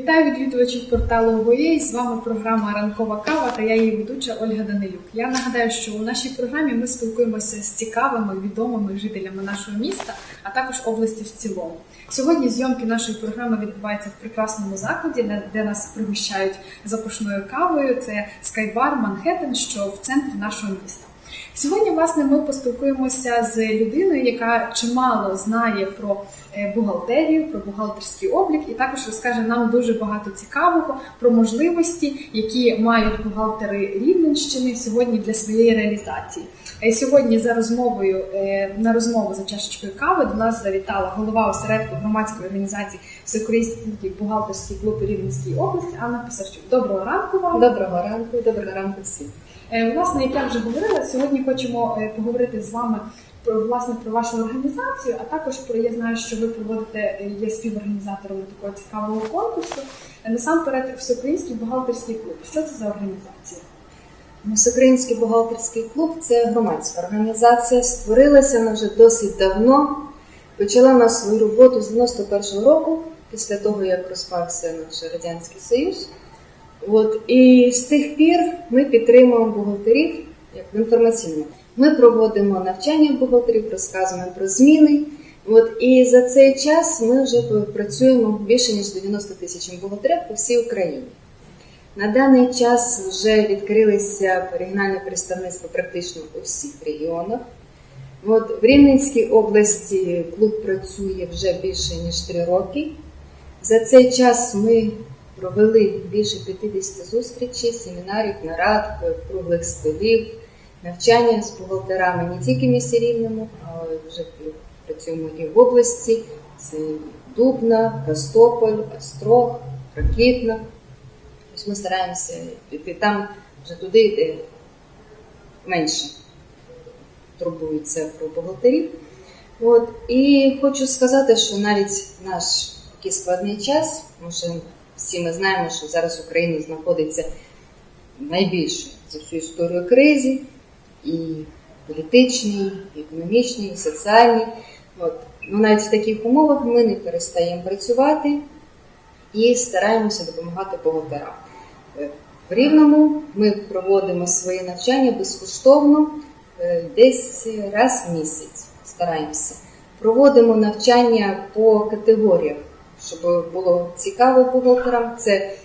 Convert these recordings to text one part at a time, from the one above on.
Вітаю відвідувачів порталу ОВЄ. З вами програма Ранкова кава та я її ведуча Ольга Данилюк. Я нагадаю, що у нашій програмі ми спілкуємося з цікавими відомими жителями нашого міста, а також області в цілому. Сьогодні зйомки нашої програми відбуваються в прекрасному закладі, де нас пригощають запашною кавою. Це скайбар Манхеттен, що в центрі нашого міста. Сьогодні, власне, ми поспілкуємося з людиною, яка чимало знає про е, бухгалтерію, про бухгалтерський облік, і також розкаже нам дуже багато цікавого про можливості, які мають бухгалтери Рівненщини сьогодні для своєї реалізації. Е, Сьогодні за розмовою е, на розмову за чашечкою кави до нас завітала голова осередку громадської організації Всеукраїнський бухгалтерський клуб Рівненській області Анна Писарчук. Доброго ранку вам. Доброго ранку, доброго ранку всім. Е, Власне, як я вже говорила, сьогодні хочемо е, поговорити з вами про власне про вашу організацію, а також про я знаю, що ви проводите е, є співорганізаторами такого цікавого конкурсу. Насамперед, всеукраїнський бухгалтерський клуб. Що це за організація? Всеукраїнський бухгалтерський клуб це громадська організація. Створилася вона вже досить давно. Почала вона свою роботу з 91-го року, після того, як розпався наш Радянський Союз. От, і з тих пір ми підтримуємо бухгалтерів як в інформаційному. Ми проводимо навчання бухгалтерів, розказуємо про зміни. От, і за цей час ми вже працюємо більше ніж 90 тисяч бухгалтерів по всій Україні. На даний час вже відкрилися регіональне представництво практично у всіх регіонах. От в Рівненській області клуб працює вже більше ніж три роки. За цей час ми провели більше 50 зустрічей, семінарів, нарад, круглих столів, навчання з бухгалтерами не тільки в місті Рівному, а вже працюємо і в області. Це Дубна, Костополь, Острог, Ракітна. Ось ми стараємося піти там вже туди, де менше турбуються про бухгалтерів. От. І хочу сказати, що навіть наш такий складний час, що всі ми знаємо, що зараз Україна знаходиться найбільше за всю історію кризі, і політичній, і економічній, і соціальній. От. Ну, навіть в таких умовах ми не перестаємо працювати і стараємося допомагати бухгалтерам. В Рівному ми проводимо свої навчання безкоштовно е, десь раз в місяць. Стараємося. Проводимо навчання по категоріях, щоб було цікаво бухгалтерам. Це е,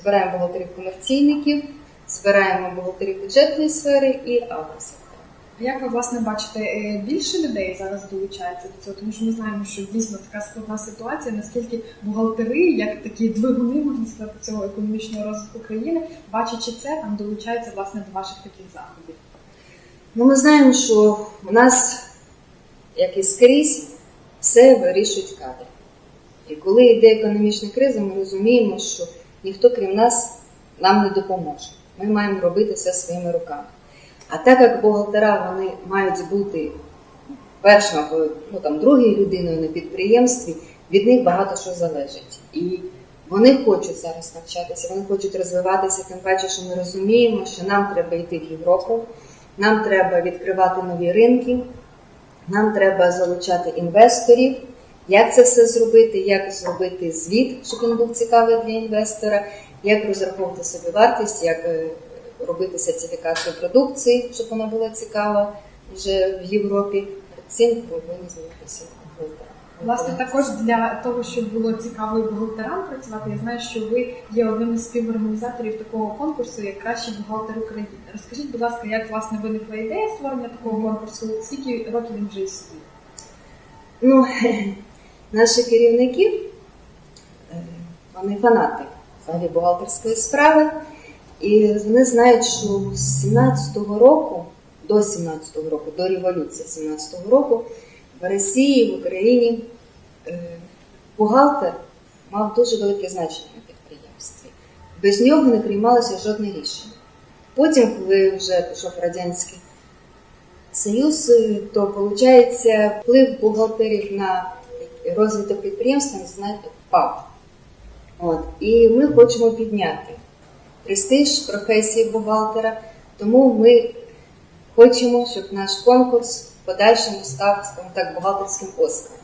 збираємо бухгалтерів комерційників, збираємо бухгалтерів бюджетної сфери і агросектора. А Як ви власне бачите, е, більше людей зараз долучається до цього? Тому що ми знаємо, що дійсно така складна ситуація, наскільки бухгалтери, як такі двигуни, можна сказати, цього економічного розвитку країни, бачачи це, там долучаються власне до ваших таких заходів. Ну, ми знаємо, що у нас, як і скрізь, все вирішують кадри. І коли йде економічна криза, ми розуміємо, що ніхто крім нас нам не допоможе. Ми маємо робити все своїми руками. А так як бухгалтера вони мають бути першим або ну, там, другою людиною на підприємстві, від них багато що залежить. І вони хочуть зараз навчатися, вони хочуть розвиватися, тим паче, що ми розуміємо, що нам треба йти в Європу, нам треба відкривати нові ринки, нам треба залучати інвесторів. Як це все зробити, як зробити звіт, щоб він був цікавий для інвестора, як розраховувати собі вартість, як е, робити сертифікацію продукції, щоб вона була цікава вже в Європі. Цим повинні займатися бухгалтери. Власне, також для того, щоб було цікаво бухгалтерам працювати, я знаю, що ви є одним із співорганізаторів такого конкурсу, як кращий бухгалтер України. Розкажіть, будь ласка, як власне виникла ідея створення такого конкурсу? Скільки років він вже існує? Ну, наші керівники, е, вони фанати взагалі бухгалтерської справи, і вони знають, що з 17-го року, до 17-го року, до революції 17-го року, в Росії, в Україні е, бухгалтер мав дуже велике значення на підприємстві. Без нього не приймалося жодне рішення. Потім, коли вже пішов Радянський Союз, е, то виходить вплив бухгалтерів на розвиток підприємства, впав. От. І ми хочемо підняти престиж професії бухгалтера, тому ми хочемо, щоб наш конкурс в подальшому став, скажімо так, бухгалтерським Оскаром.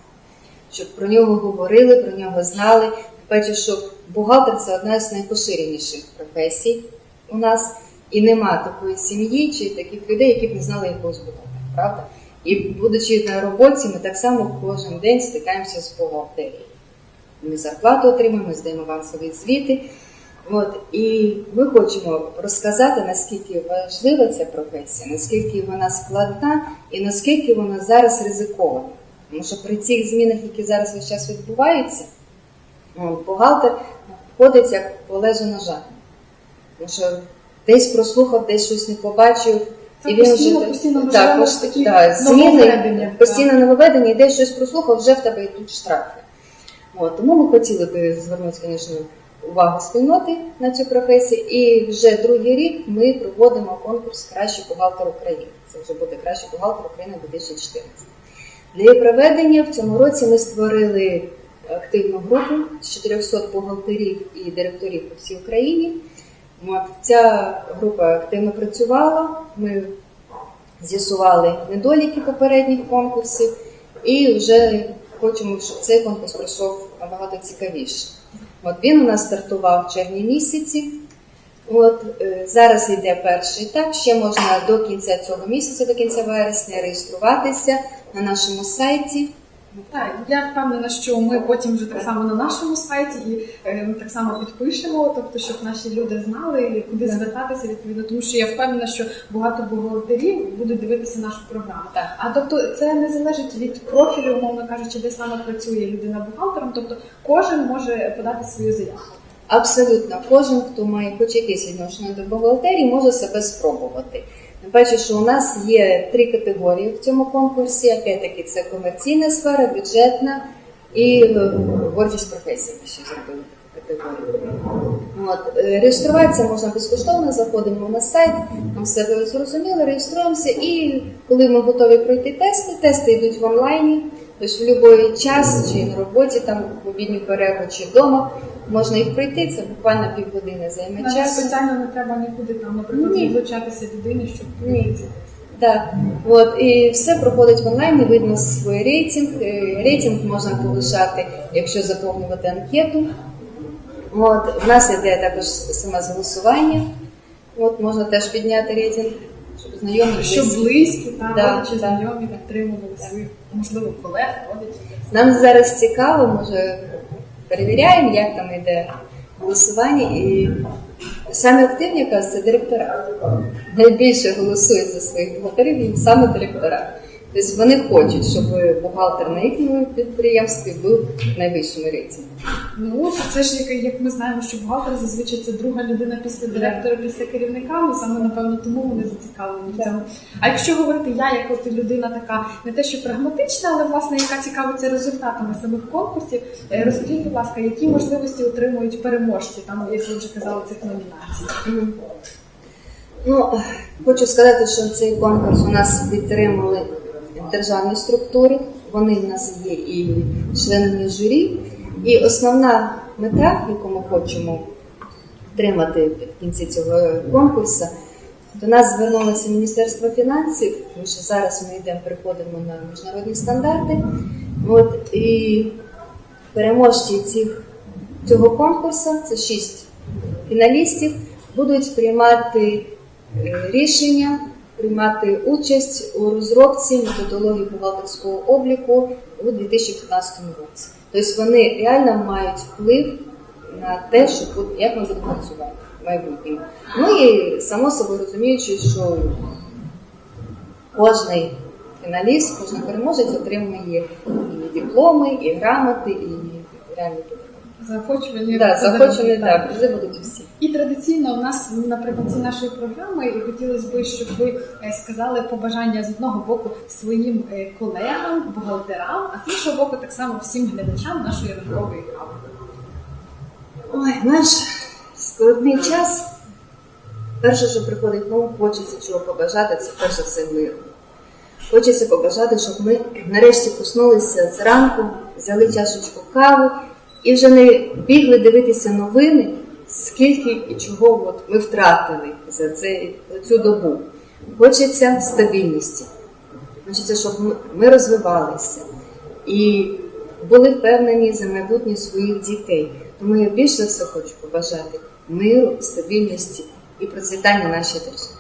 Щоб про нього говорили, про нього знали. Бачу, що бухгалтер це одна з найпоширеніших професій у нас, і нема такої сім'ї чи таких людей, які б не знали якогось бухгалтера, правда? І будучи на роботі, ми так само кожен день стикаємося з бухгалтерією. Ми зарплату отримуємо, здаємо авансові звіти. От, і ми хочемо розказати, наскільки важлива ця професія, наскільки вона складна і наскільки вона зараз ризикована. Тому що при цих змінах, які зараз весь час відбуваються, ну, бухгалтер ходить як по лезу ножа. Тому що десь прослухав, десь щось не побачив. Це і він постійно- вже постійно так, пош- такій нововведення, зміни, постійно нововведення, і десь щось прослухав, вже в тебе йдуть штрафи. От, тому ми хотіли би звернути, звісно, увагу спільноти на цю професію. І вже другий рік ми проводимо конкурс Кращий бухгалтер України. Це вже буде кращий бухгалтер України 2014. Для її проведення в цьому році ми створили активну групу з 400 бухгалтерів і директорів по всій Україні. От, ця група активно працювала. Ми з'ясували недоліки попередніх конкурсів і вже хочемо, щоб цей конкурс пройшов набагато цікавіше. От він у нас стартував в червні місяці. От е, зараз йде перший етап. Ще можна до кінця цього місяця, до кінця вересня, реєструватися на нашому сайті. Так, я впевнена, що ми потім вже так само на нашому сайті і е, так само підпишемо, тобто, щоб наші люди знали, куди звертатися відповідно, тому що я впевнена, що багато бухгалтерів будуть дивитися нашу програму. Так. А тобто це не залежить від профілю, умовно кажучи, де саме працює людина бухгалтером, тобто кожен може подати свою заявку. Абсолютно кожен, хто має хоч якесь відношення до бухгалтерії, може себе спробувати. Паче, що у нас є три категорії в цьому конкурсі. Опять-таки, це комерційна сфера, бюджетна і е, творчість професій. Ми ще зробили категорію. От, е, реєструватися можна безкоштовно, заходимо на сайт, там все зрозуміло, реєструємося, і коли ми готові пройти тести, тести йдуть в онлайні, тобто в будь-який час, чи на роботі, там в обідню перерву, чи вдома, можна їх пройти, це буквально півгодини займе Навіть часу. спеціально не треба нікуди там, наприклад, відлучатися людини, щоб Ні. Так, от і все проходить в онлайні, видно свій рейтинг. Е, Рейтинг можна полишати, якщо заповнювати анкету. От, в нас іде також саме голосування. От можна теж підняти рейтинг, щоб знайомі Щоб близькі. та Да, родичі, да. знайомі підтримували своїх, можливо, колег, родичів. Нам зараз цікаво, може перевіряємо, як там йде голосування. І саме активні якраз це директора. Найбільше голосують за своїх бухгалтерів і саме директора. Тобто вони хочуть, щоб бухгалтер на їхньому підприємстві був найвищим рейтингом. Ну це ж як, як ми знаємо, що бухгалтер зазвичай це друга людина після директора, після керівника. Ну саме напевно тому вони зацікавлені в цьому. А якщо говорити я, як от людина така не те, що прагматична, але власне яка цікавиться результатами самих конкурсів, е, розкажіть, будь ласка, які можливості отримують переможці, там як ви вже казали, цих номінацій. Ну, хочу сказати, що цей конкурс у нас підтримали державні структури, вони в нас є і членами журі. І основна мета, яку ми хочемо отримати в кінці цього конкурсу, до нас звернулося Міністерство фінансів, тому що зараз ми йдемо, переходимо на міжнародні стандарти. От, і переможці цих, цього конкурсу, це шість фіналістів, будуть приймати е, рішення, приймати участь у розробці методології бухгалтерського обліку у 2015 році. Тобто вони реально мають вплив на те, що як ми будемо працювати в майбутньому. Ну і само собою розуміючи, що кожний фіналіст, кожен переможець отримує і дипломи, і грамоти, і реальні Заохочувані да, захочені, так. призи будуть всі. І традиційно у нас наприкінці нашої програми і хотілося б, щоб ви е, сказали побажання з одного боку своїм е, колегам, бухгалтерам, а з іншого боку, так само всім глядачам нашої ранкової кави. Наш складний час. Перше, що приходить на хочеться чого побажати, це перше все миру. Хочеться побажати, щоб ми нарешті проснулися зранку, взяли чашечку кави і вже не бігли дивитися новини, скільки і чого от ми втратили за, цю добу. Хочеться стабільності. Хочеться, щоб ми розвивалися і були впевнені за майбутнє своїх дітей. Тому я більше за все хочу побажати миру, стабільності і процвітання нашій державі.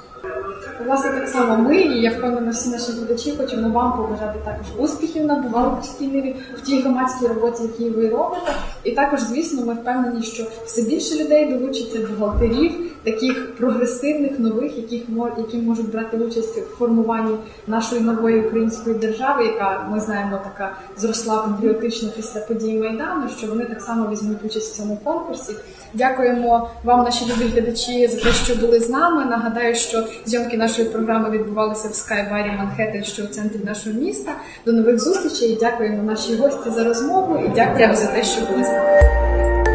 Власне, так само ми, і я впевнена, всі наші глядачі хочемо вам побажати також успіхів на бухгалтерській ниві в тій громадській роботі, які ви робите. І також, звісно, ми впевнені, що все більше людей долучиться бухгалтерів, таких прогресивних, нових, яких які можуть брати участь в формуванні нашої нової української держави, яка ми знаємо така зросла патріотично після подій майдану. Що вони так само візьмуть участь в цьому конкурсі. Дякуємо вам, наші любі глядачі, за те, що були з нами. Нагадаю, що зйомки нашої програми відбувалися в Скайбарі Манхеттен, що у центрі нашого міста. До нових зустрічей. Дякуємо нашій гості за розмову і дякуємо за те, що були з нами.